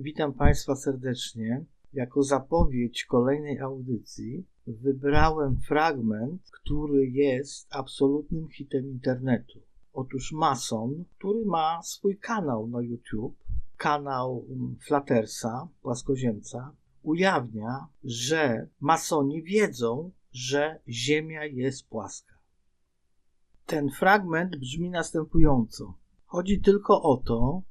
Witam Państwa serdecznie. Jako zapowiedź kolejnej audycji wybrałem fragment, który jest absolutnym hitem internetu. Otóż Mason, który ma swój kanał na YouTube, kanał mm, Flattersa, płaskoziemca, ujawnia, że masoni wiedzą, że Ziemia jest płaska. Ten fragment brzmi następująco. Chodzi tylko o to,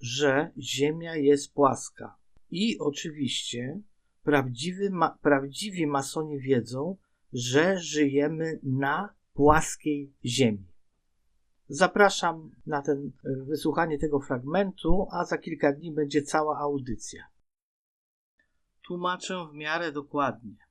że Ziemia jest płaska. I oczywiście prawdziwy ma, prawdziwi masoni wiedzą, że żyjemy na płaskiej Ziemi. Zapraszam na ten e, wysłuchanie tego fragmentu, a za kilka dni będzie cała audycja. Tłumaczę w miarę dokładnie.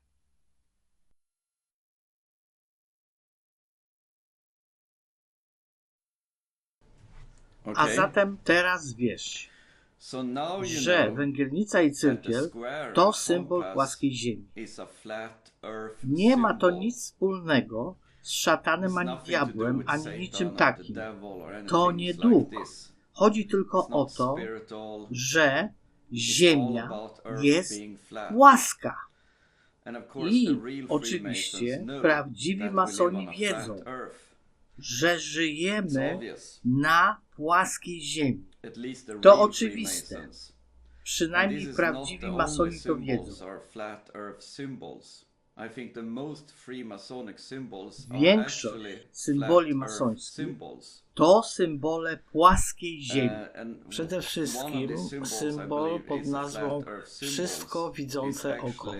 A Okay. zatem teraz wiesz, So że węgielnica i cyrkiel to symbol płaskiej Ziemi. a Nie ma to nic wspólnego z szatanem ani diabłem, ani niczym takim. To nie duch. Chodzi tylko o to, że Ziemia jest płaska. I oczywiście prawdziwi masoni a wiedzą, że żyjemy na płaskiej Ziemi. To oczywiste. Przynajmniej prawdziwi masoni to wiedzą. Większość symboli masońskich. To symbole płaskiej Ziemi. Uh, Przede wszystkim symbol pod nazwą wszystko widzące oko.